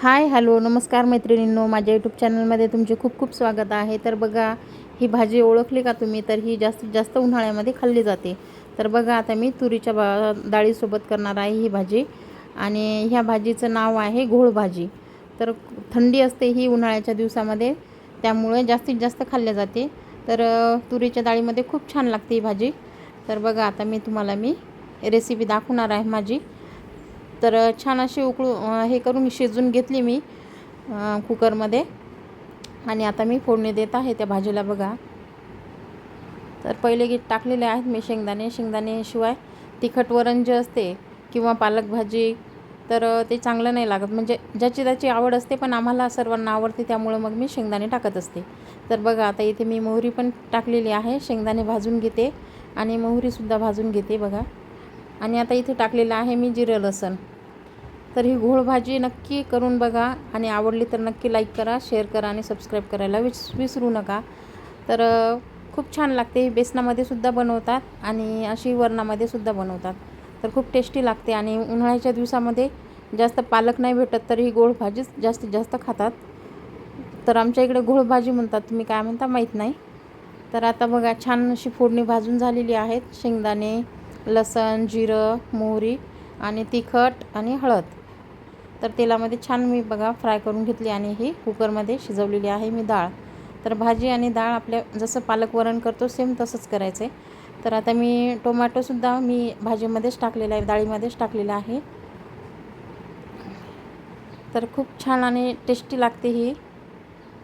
Hi hello नमस्कार मैत्रिणींनो. माझ्या यूट्यूब चॅनलमध्ये तुमचे खूप खूप स्वागत आहे. तर बघा ही भाजी ओळखली का तुम्ही? तर ही जास्तीत जास्त उन्हाळ्यामध्ये खाल्ली जाते. तर बघा आता मी तुरीच्या बा डाळीसोबत करणार आहे ही भाजी. आणि ह्या भाजीचं नाव आहे घोळ भाजी. तर थंडी असते ही उन्हाळ्याच्या दिवसामध्ये त्यामुळे जास्तीत जास्त खाल्ल्या जाते. तर तुरीच्या डाळीमध्ये खूप छान लागते ही भाजी. तर बघा आता मी तुम्हाला मी रेसिपी दाखवणार आहे माझी. तर छान अशी उकळू हे करून शिजून घेतली मी कुकरमध्ये आणि आता मी फोडणी देत आहे त्या भाजीला बघा. तर पहिले गीत टाकलेले आहेत मी शेंगदाणे. शेंगदाणेशिवाय तिखट वरण जे असते किंवा पालक भाजी तर ते चांगलं नाही लागत. म्हणजे ज्याची त्याची आवड असते पण आम्हाला सर्वांना आवडते त्यामुळं मग मी शेंगदाणे टाकत असते. तर बघा आता इथे मी मोहरी पण टाकलेली आहे. शेंगदाणे भाजून घेते आणि मोहरीसुद्धा भाजून घेते बघा. आणि आता इथे टाकलेलं आहे मी जिरं लसण. तर ही घोळ भाजी नक्की करून बघा आणि आवडली तर नक्की लाईक करा शेअर करा आणि सबस्क्राईब करायला विस विसरू नका. तर खूप छान लागते. ही बेसनामध्ये सुद्धा बनवतात आणि अशी वरणामध्ये सुद्धा बनवतात. तर खूप टेस्टी लागते आणि उन्हाळ्याच्या दिवसामध्ये जास्त पालक नाही भेटत तर ही गोड भाजीच जास्तीत जास्त खातात. तर आमच्या इकडे घोळ भाजी म्हणतात. तुम्ही काय म्हणता माहीत नाही. तर आता बघा छान अशी फोडणी भाजून झालेली आहेत. शेंगदाणे लसण जिरं मोहरी आणि तिखट आणि हळद. तर तेलामध्ये छान मी बघा फ्राय करून घेतली आणि ही कुकरमध्ये शिजवलेली आहे मी डाळ. तर भाजी आणि डाळ आपल्या जसं पालक वरण करतो सेम तसंच करायचं आहे तर आता मी टोमॅटोसुद्धा मी भाजीमध्येच टाकलेला आहे डाळीमध्येच टाकलेला आहे. तर खूप छान आणि टेस्टी लागते ही.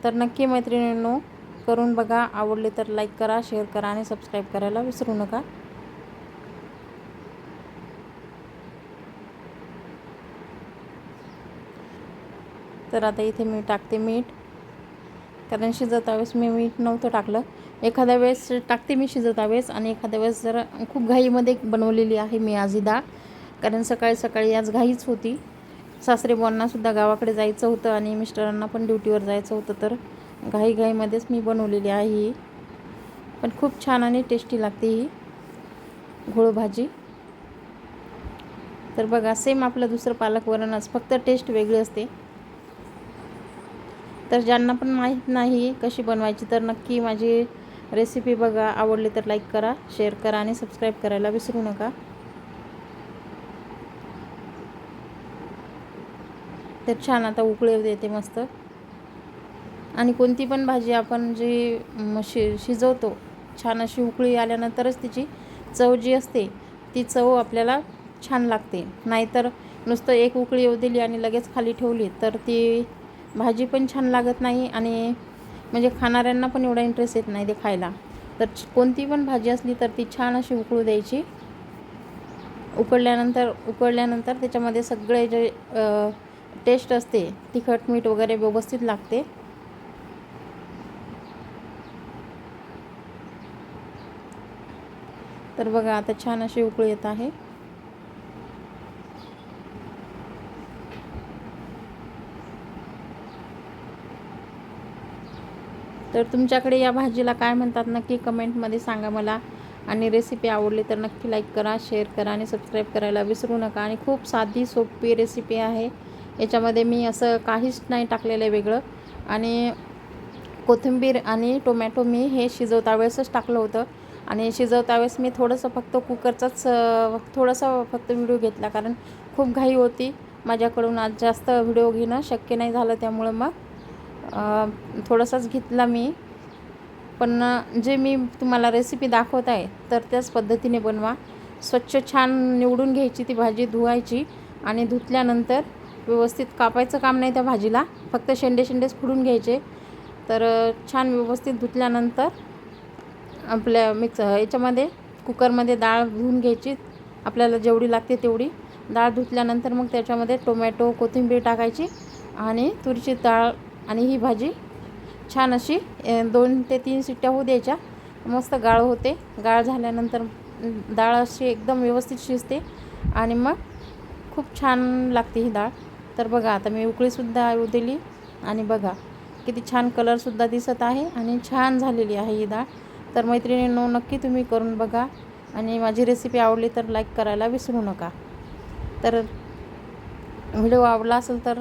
तर नक्की मैत्रिणींनो करून बघा. आवडले तर लाईक करा शेअर करा आणि सबस्क्राईब करायला विसरू नका. तर आता इथे मी टाकते मीठ. कारण शिजवता वेळेस मी मीठ नव्हतं टाकलं. एखाद्या वेळेस टाकते मी शिजवता वेळेस आणि एखाद्या वेळेस जरा खूप घाईमध्ये बनवलेली आहे मी आज डाळ. कारण सकाळी सकाळी आज घाईच होती. सासरेबांनासुद्धा गावाकडे जायचं होतं आणि मिस्टरांना पण ड्युटीवर जायचं होतं तर घाईघाईमध्येच मी बनवलेली आहे ही. पण खूप छान आणि टेस्टी लागते ही घोळ भाजी. तर बघा सेम आपलं दुसरं पालक वरणच फक्त टेस्ट वेगळी असते. तर ज्यांना पण माहीत नाही कशी बनवायची तर नक्की माझी रेसिपी बघा. आवडली तर लाईक करा शेअर करा आणि सबस्क्राईब करायला विसरू नका. तर छान आता उकळे येते देते मस्त. आणि कोणती पण भाजी आपण जी म, शि शिजवतो छान अशी उकळी आल्यानंतरच तिची चव जी असते ती चव आपल्याला छान लागते. नाहीतर नुसतं एक उकळी येऊ दिली आणि लगेच खाली ठेवली तर ती भाजी पण छान लागत नाही आणि म्हणजे खाणाऱ्यांना पण एवढा इंटरेस्ट येत नाही ते खायला. तर कोणती पण भाजी असली तर ती छान अशी उकळू द्यायची. उकळल्यानंतर उकळल्यानंतर त्याच्यामध्ये सगळे जे टेस्ट असते तिखट मीठ वगैरे व्यवस्थित लागते. तर बघा आता छान अशी उकळी येत आहे. तर तुमच्याकडे या भाजीला काय म्हणतात नक्की कमेंटमध्ये सांगा मला. आणि रेसिपी आवडली तर नक्की लाईक करा शेअर करा आणि सबस्क्राईब करायला विसरू नका. आणि खूप साधी सोपी रेसिपी आहे. याच्यामध्ये मी असं काहीच नाही टाकलेलं आहे वेगळं. आणि कोथिंबीर आणि टोमॅटो मी हे शिजवता वेळेसच टाकलं होतं. आणि शिजवता वेळेस मी थोडंसं फक्त कुकरचाच थोडासा फक्त व्हिडिओ घेतला. कारण खूप घाई होती. माझ्याकडून आज जास्त व्हिडिओ घेणं शक्य नाही झालं त्यामुळं मग. थोडासाच घेतला मी. पण जे मी तुम्हाला रेसिपी दाखवत आहे तर त्याच पद्धतीने बनवा. स्वच्छ छान निवडून घ्यायची ती भाजी धुवायची आणि धुतल्यानंतर व्यवस्थित कापायचं काम नाही त्या भाजीला. फक्त शेंडे शेंडेच फुडून घ्यायचे. तर छान व्यवस्थित धुतल्यानंतर आपल्या मिक्स याच्यामध्ये कुकरमध्ये डाळ धुवून घ्यायची. आपल्याला जेवढी लागते तेवढी. डाळ धुतल्यानंतर मग त्याच्यामध्ये टोमॅटो कोथिंबीर टाकायची आणि तुरीची डाळ आणि ही भाजी छान अशी दोन ते तीन शिट्ट्या होऊ द्यायच्या. मस्त गाळ होते. गाळ झाल्यानंतर डाळ अशी एकदम व्यवस्थित शिजते आणि मग खूप छान लागते ही डाळ. तर बघा आता मी उकळीसुद्धा येऊ दिली आणि बघा किती छान कलरसुद्धा दिसत आहे आणि छान झालेली आहे ही डाळ. तर मैत्रिणींनो नक्की तुम्ही करून बघा आणि माझी रेसिपी आवडली तर लाईक करायला विसरू नका. तर व्हिडिओ आवडला असेल तर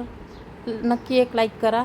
नक्की एक लाईक करा.